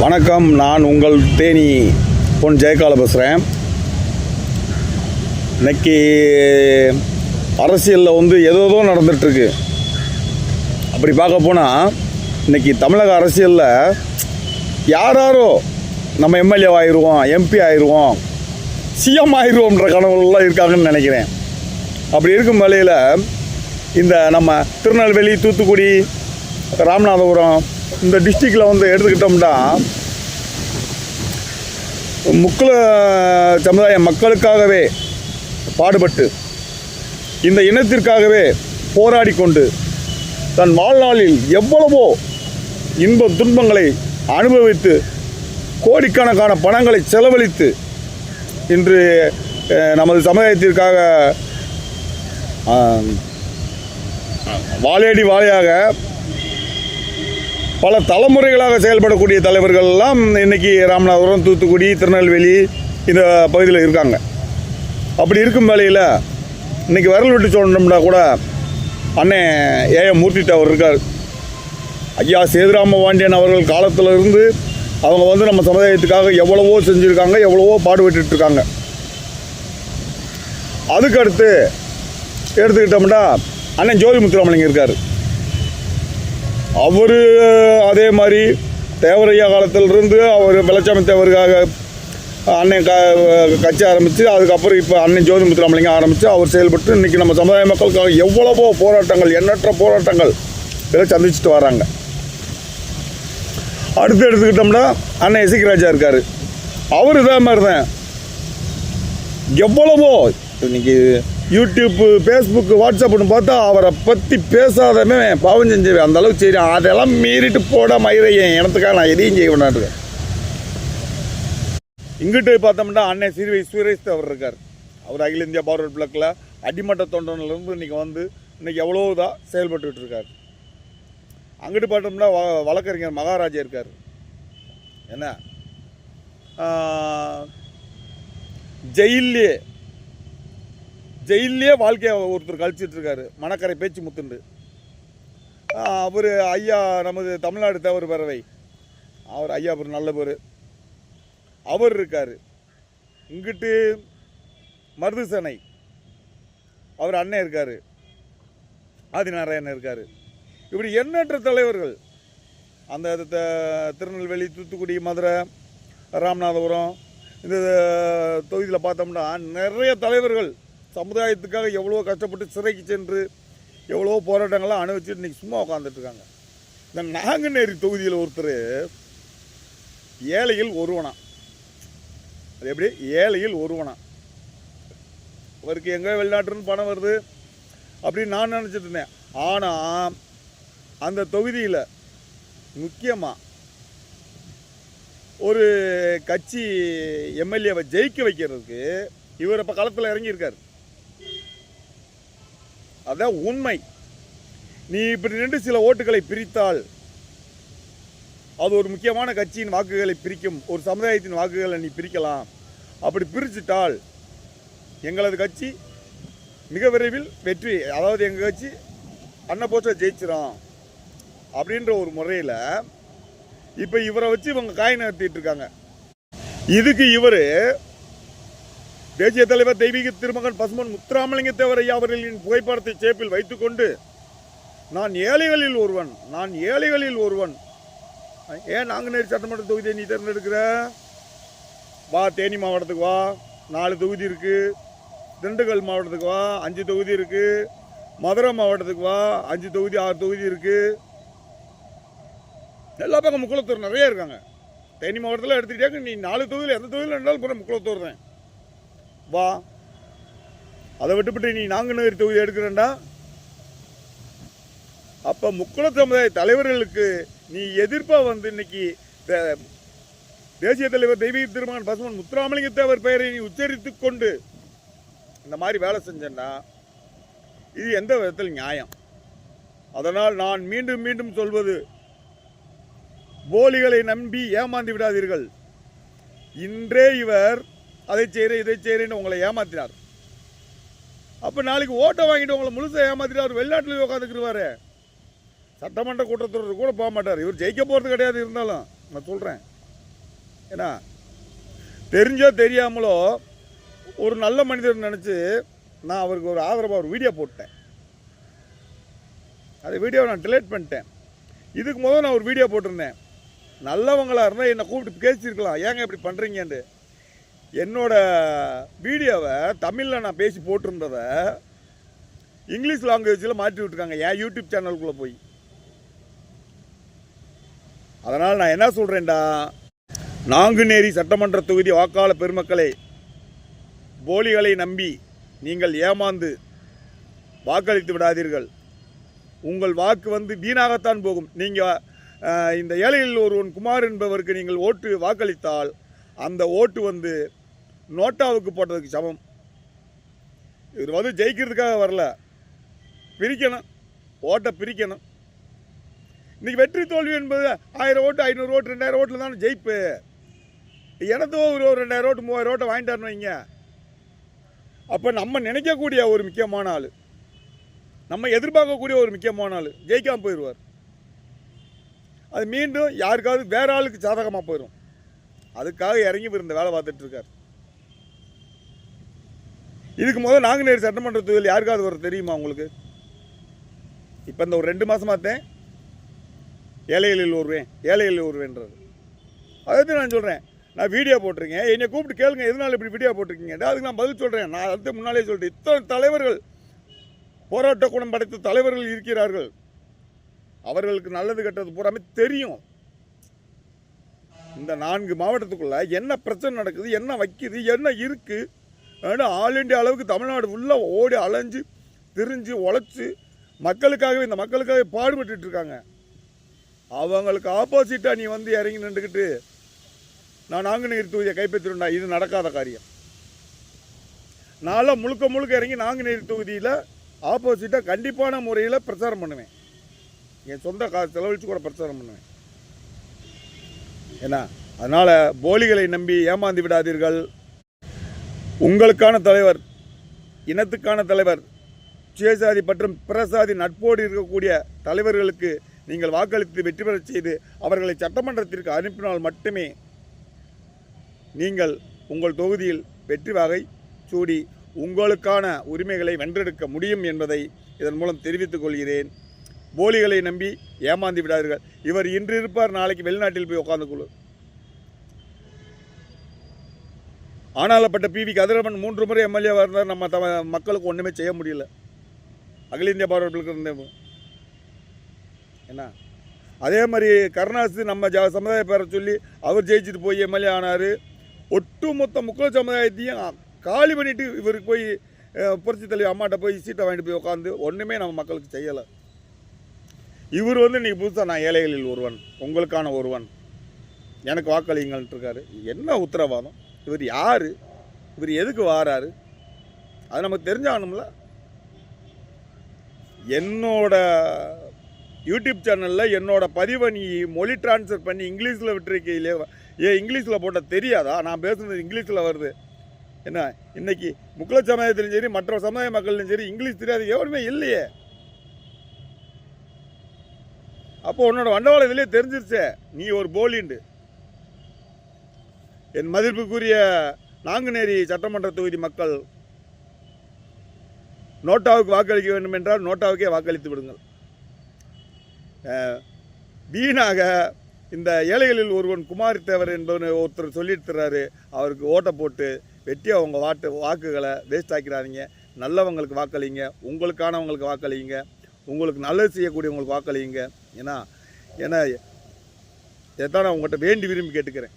வணக்கம் நான் உங்கள் தேனி பொன் ஜெயகால பேசுகிறேன் இன்னைக்கு அரசியலில் வந்து ஏதோ ஏதோ நடந்துகிட்ருக்கு அப்படி பார்க்க போனால் இன்னைக்கு தமிழக அரசியலில் யாராரோ நம்ம எம்எல்ஏ ஆயிடுவோம் எம்பி ஆயிடுவோம் சிஎம் ஆயிடுவோம்ன்ற கனவுலாம் இருக்காங்கன்னு நினைக்கிறேன். அப்படி இருக்கும் வேலையில் இந்த நம்ம திருநெல்வேலி தூத்துக்குடி ராமநாதபுரம் இந்த டிஸ்ட்ரிக்டில் வந்து எடுத்துக்கிட்டோம்னா முக்குல சமுதாய மக்களுக்காகவே பாடுபட்டு இந்த இனத்திற்காகவே போராடி கொண்டு தன் வாழ்நாளில் எவ்வளவோ இன்ப துன்பங்களை அனுபவித்து கோடிக்கணக்கான பணங்களை செலவழித்து இன்று நமது சமுதாயத்திற்காக ஆஹ், வாழையடி வாழையாக பல தலைமுறைகளாக செயல்படக்கூடிய தலைவர்கள் எல்லாம் இன்னைக்கு ராமநாதபுரம் தூத்துக்குடி திருநெல்வேலி இந்த பகுதியில் இருக்காங்க. அப்படி இருக்கும் வேலையில் இன்றைக்கி விரல் விட்டு சொல்லணும்னா கூட அண்ணே ஏஎம் மூர்த்திட்டு அவர் இருக்கார். ஐயா சேதுராம பாண்டியன் அவர்கள் காலத்தில் இருந்து அவங்க வந்து நம்ம சமுதாயத்துக்காக எவ்வளவோ செஞ்சுருக்காங்க எவ்வளவோ பாடுபட்டுருக்காங்க இருக்காங்க. அதுக்கு அடுத்து எடுத்துக்கிட்டோம்னா அண்ணன் ஜோதி முத்துராமலிங்க இருக்கார். அவர் அதே மாதிரி தேவரையா காலத்திலிருந்து அவர் வெள்ளச்சாமி தேவருக்காக அண்ணன் க கட்சி ஆரம்பித்து அதுக்கப்புறம் இப்போ அண்ணன் ஜோதி முத்துராமலிங்க ஆரம்பித்து அவர் செயல்பட்டு இன்றைக்கி நம்ம சமுதாய மக்களுக்காக எவ்வளவோ போராட்டங்கள் எண்ணற்ற போராட்டங்கள் இதை சந்திச்சுட்டு வராங்க. அடுத்து எடுத்துக்கிட்டோம்னா அண்ணன் எசிக் ராஜா இருக்கார். அவர் இதே மாதிரி தான் எவ்வளவோ இன்னைக்கு யூடியூப்பு ஃபேஸ்புக்கு வாட்ஸ்அப்னு பார்த்தா அவரை பற்றி பேசாதவன் பாவம் செஞ்சவன். அந்த அளவுக்கு சரி அதெல்லாம் மீறிட்டு போட மயிரை. என் இனத்துக்காக நான் எதையும் செய்ய வேண்டாட்டுருக்கேன் இங்கிட்டு பார்த்தோம்னா அண்ணன் சிறுவை சுரேஷ் அவர் இருக்கார். அவர் அகில இந்தியா பார்வர்ட் பிளாக்கில் அடிமட்ட தொண்டனிலிருந்து இன்னைக்கு வந்து இன்றைக்கி எவ்வளோ இதாக செயல்பட்டுக்கிட்டு இருக்கார். அங்கிட்டு பார்த்தோம்னா வ வழக்கறிஞர் மகாராஜா இருக்கார். என்ன? ஜெயிலே ஜெயிலே வாழ்க்கையை ஒருத்தர் கழிச்சிட்டு இருக்காரு. மணக்கரை பேச்சு முத்துண்டு. அவர் ஐயா நமது தமிழ்நாடு தவறு பறவை அவர் ஐயா அவர் நல்ல பேர். அவர் இருக்கார். இங்கிட்டு மருதுசனை. அவர் அண்ணன் இருக்கார். ஆதிநாராயணன் இருக்கார். இப்படி எண்ணற்ற தலைவர்கள் அந்த த- திருநெல்வேலி தூத்துக்குடி மதுரை ராமநாதபுரம் இந்த தொகுதியில் பார்த்தோம்னா நிறைய தலைவர்கள் சமுதாயத்துக்காக எவ்வளோ கஷ்டப்பட்டு சிறைக்கு சென்று எவ்வளோ போராட்டங்கள்லாம் அனுபவிச்சு இன்றைக்கி சும்மா உட்காந்துட்டு இருக்காங்க இந்த நாங்குநேரி தொகுதியில் ஒருத்தர் ஏழையில் ஒருவனா? அது எப்படி? ஏழையில் ஒருவனா? அவருக்கு எங்கே வெளிநாட்டுன்னு பணம் வருது அப்படின்னு நான் நினச்சிட்டு இருந்தேன். ஆனால் அந்த தொகுதியில் முக்கியமாக ஒரு கட்சி எம்எல்ஏவை ஜெயிக்க வைக்கிறதுக்கு இவர் இப்போ களத்தில் இறங்கியிருக்காரு. அதான் உண்மை. நீ இப்படி நின்று சில ஓட்டுகளை பிரித்தால் அது ஒரு முக்கியமான கட்சியின் வாக்குகளை பிரிக்கும் ஒரு சமுதாயத்தின் வாக்குகளை நீ பிரிக்கலாம். அப்படி பிரிச்சுட்டால் எங்களது கட்சி மிக விரைவில் வெற்றி அதாவது எங்கள் கட்சி அன்னபோச்சா ஜெயிச்சிடும் அப்படின்ற ஒரு முறையில் இப்போ இவரை வச்சு இவங்க காய் நடத்திட்டு இருக்காங்க. இதுக்கு இவர் தேசிய தலைவர் தெய்வீக திருமகன் பசுமன் முத்துராமலிங்க தேவரையா அவர்களின் புகைப்படத்தை சேப்பில் வைத்துக்கொண்டு நான் ஏழைகளில் ஒருவன் நான் ஏழைகளில் ஒருவன். ஏன் நாங்குநேரி சட்டமன்ற தொகுதியை நீ தேர்ந்தெடுக்கிற? வா தேனி மாவட்டத்துக்கு வா. நாலு தொகுதி இருக்குது திண்டுக்கல் மாவட்டத்துக்கு வா. அஞ்சு தொகுதி இருக்குது மதுரை மாவட்டத்துக்கு வா. அஞ்சு தொகுதி ஆறு தொகுதி இருக்குது எல்லா பக்கம் முக்குளத்தூர் நிறைய இருக்காங்க. தேனி மாவட்டத்தில் எடுத்துக்கிட்டே நீ நாலு தொகுதியில் எந்த தொகுதியில் இருந்தாலும் பூரா முக்குளத்தூர் தான். வா. அதை விட்டுவிட்டு நீ நாங்குநகர் தொகுதி எடுக்கிறேன்டா. அப்போ முக்குள சமுதாய தலைவர்களுக்கு நீ எதிர்ப்பாக வந்து இன்னைக்கு தேசிய தலைவர் தெய்வீக திருமகன் பசுமன் முத்துராமலிங்க தேவர் பெயரை நீ உச்சரித்து கொண்டு இந்த மாதிரி வேலை செஞ்சேன்னா இது எந்த விதத்தில் நியாயம். அதனால் நான் மீண்டும் மீண்டும் சொல்வது போலிகளை நம்பி ஏமாந்து விடாதீர்கள். இன்றே இவர் அதை செய்கிறேன் இதை செய்கிறேன்னு உங்களை ஏமாத்தினார். அப்போ நாளைக்கு ஓட்டை வாங்கிட்டு உங்களை முழுசாக ஏமாத்திட்டு அவர் வெளிநாட்டில் உட்காந்துக்கிடுவார் சட்டமன்ற கூட்டத்தொடர் கூட போக மாட்டார். இவர் ஜெயிக்க போகிறது கிடையாது இருந்தாலும். நான் சொல்கிறேன் ஏன்னா தெரிஞ்சோ தெரியாமலோ ஒரு நல்ல மனிதர் நினச்சி நான் அவருக்கு ஒரு ஆதரவாக ஒரு வீடியோ போட்டேன். அந்த வீடியோவை நான் டிலேட் பண்ணிட்டேன். இதுக்கு முதல் நான் ஒரு வீடியோ போட்டிருந்தேன். நல்லவங்களாக இருந்தால் என்னை கூப்பிட்டு பேசியிருக்கலாம். ஏங்க இப்படி பண்ணுறீங்கன்ட்டு என்னோட வீடியோவை தமிழில் நான் பேசி போட்டிருந்ததை இங்கிலீஷ் லாங்குவேஜில் மாற்றி விட்டுருக்காங்க. என் யூடியூப் சேனலுக்குள்ளே போய். அதனால் நான் என்ன சொல்கிறேன்டா நாங்குநேரி சட்டமன்ற தொகுதி வாக்காளர் பெருமக்களே போலிகளை நம்பி நீங்கள் ஏமாந்து வாக்களித்து விடாதீர்கள். உங்கள் வாக்கு வந்து வீணாகத்தான் போகும். நீங்கள் இந்த ஏழையில் ஒருவன் குமார் என்பவருக்கு நீங்கள் ஓட்டு வாக்களித்தால் அந்த ஓட்டு வந்து நோட்டாவுக்கு போட்டதுக்கு சமம். இவர் வந்து ஜெயிக்கிறதுக்காக வரல. பிரிக்கணும். ஓட்டை பிரிக்கணும். இன்றைக்கி வெற்றி தோல்வி என்பது ஆயிரம் ஓட்டு ஐநூறு ஓட்டு ரெண்டாயிரம் ஓட்டில் தானே ஜெயிப்பு. எனதோ ஒரு ஒரு ரெண்டாயிரம் ஓட்டு மூவாயிரம் ஓட்டை வாங்கிட்டாருன்னு வைங்க. அப்போ நம்ம நினைக்கக்கூடிய ஒரு முக்கியமான ஆள் நம்ம எதிர்பார்க்கக்கூடிய ஒரு முக்கியமான ஆள் ஜெயிக்காமல் போயிடுவார் அது மீண்டும் யாருக்காவது வேற ஆளுக்கு சாதகமாக போயிடும் அதுக்காக இறங்கி இருந்த வேலை பார்த்துட்ருக்கார் இதுக்கு முதல் நாங்குநேரி சட்டமன்ற தொகுதியில் யாருக்காவது ஒரு தெரியுமா உங்களுக்கு? இப்போ இந்த ஒரு ரெண்டு மாதமாத்தேன் ஏழைகளில் ஒருவேன் ஏழைகளில் ஒருவேன்றது. அதாவது நான் சொல்கிறேன் நான் வீடியோ போட்டிருக்கேன். என்னை கூப்பிட்டு கேளுங்க எதனால இப்படி வீடியோ போட்டிருக்கீங்க? அதுக்கு நான் பதில் சொல்கிறேன் நான் அடுத்து முன்னாலே சொல்கிறேன் இத்தனை தலைவர்கள் போராட்ட குணம் படைத்த தலைவர்கள் இருக்கிறார்கள். அவர்களுக்கு நல்லது கெட்டது பூராமே தெரியும். இந்த நான்கு மாவட்டத்துக்குள்ளே என்ன பிரச்சனை நடக்குது என்ன வைக்குது என்ன இருக்குது ஏன்னா ஆல் இண்டியா அளவுக்கு தமிழ்நாடு உள்ளே ஓடி அலைஞ்சு திரிஞ்சு உழைச்சி மக்களுக்காகவே இந்த மக்களுக்காகவே பாடுபட்டு இருக்காங்க. அவங்களுக்கு ஆப்போசிட்டாக நீ வந்து இறங்கி நின்றுக்கிட்டு நான் நாங்குநேரி தொகுதியை கைப்பற்றிருந்தா இது நடக்காத காரியம். நான்லாம் முழுக்க முழுக்க இறங்கி நாங்குநேரி தொகுதியில் ஆப்போசிட்டாக கண்டிப்பான முறையில் பிரச்சாரம் பண்ணுவேன். என் சொந்த காசு செலவழித்து கூட பிரச்சாரம் பண்ணுவேன். ஏன்னா அதனால் போலிகளை நம்பி ஏமாந்து விடாதீர்கள். உங்களுக்கான தலைவர் இனத்துக்கான தலைவர் சுயசாதி மற்றும் பிரசாதி நட்போடு இருக்கக்கூடிய தலைவர்களுக்கு நீங்கள் வாக்களித்து வெற்றி பெறச் செய்து அவர்களை சட்டமன்றத்திற்கு அனுப்பினால் மட்டுமே நீங்கள் உங்கள் தொகுதியில் வெற்றி வாகை சூடி உங்களுக்கான உரிமைகளை வென்றெடுக்க முடியும் என்பதை இதன் மூலம் தெரிவித்துக் கொள்கிறேன். போலிகளை நம்பி ஏமாந்து விடாதீர்கள். இவர் இன்று இருப்பார் நாளைக்கு வெளிநாட்டில் போய் உட்கார்ந்து கொள்ளு ஆனாலப்பட்ட பி வி கதிரவன் மூன்று முறை எம்எல்ஏவாக இருந்தார். நம்ம த மக்களுக்கு ஒன்றுமே செய்ய முடியல. அகில இந்திய பார்வையாளர்களுக்கு இருந்த என்ன? அதே மாதிரி கருணாசி நம்ம ஜ சமுதாய பேரை சொல்லி அவர் ஜெயிச்சுட்டு போய் எம்எல்ஏ ஆனார். ஒட்டுமொத்த முக்கிய சமுதாயத்தையும் காலி பண்ணிட்டு இவருக்கு போய் புரட்சி தலைவர் அம்மாட்ட போய் சீட்டை வாங்கிட்டு போய் உட்காந்து ஒன்றுமே நம்ம மக்களுக்கு செய்யலை. இவர் வந்து இன்னைக்கு புதுசாக நான் ஏழைகளில் ஒருவன் உங்களுக்கான ஒருவன். எனக்கு வாக்களிங்கள்ட்டு இருக்காரு. என்ன உத்தரவாதம்? இவர் யார்? இவர் எதுக்கு வாராரு? அது நமக்கு தெரிஞ்சாகணும்ல. என்னோட யூடியூப் சேனலில் என்னோட பதிவை நீ மொழி ட்ரான்ஸ்ஃபர் பண்ணி இங்கிலீஷில் விட்டுருக்கையிலே ஏன் இங்கிலீஷில் போட்டால் தெரியாதா? நான் பேசுனது இங்கிலீஷில் வருது. என்ன இன்னைக்கு முக்குல சமுதாயத்திலும் சரி மற்ற சமுதாய மக்கள்லையும் சரி இங்கிலீஷ் தெரியாது எவருமே இல்லையே. அப்போ உன்னோட வண்டவாளம் இதுலேயே தெரிஞ்சிருச்சே நீ ஒரு போலிண்டு. என் மதிப்புக்குரிய நாங்குநேரி சட்டமன்ற தொகுதி மக்கள் நோட்டாவுக்கு வாக்களிக்க வேண்டும் என்றால் நோட்டாவுக்கே வாக்களித்து விடுங்கள். வீணாக இந்த ஏழைகளில் ஒருவன் குமாரி தேவர் என்பவன் ஒருத்தர் சொல்லிட்டுறாரு அவருக்கு ஓட்டை போட்டு வெட்டி அவங்க வாட்டு வாக்குகளை வேஸ்ட் ஆக்கிறாதீங்க நல்லவங்களுக்கு வாக்களிங்க. உங்களுக்கானவங்களுக்கு வாக்களிங்க. உங்களுக்கு நல்லது செய்யக்கூடியவங்களுக்கு வாக்களிங்க. ஏன்னா ஏன்னா இதைத்தான் நான் உங்கள்கிட்ட வேண்டி விரும்பி கேட்டுக்கிறேன்.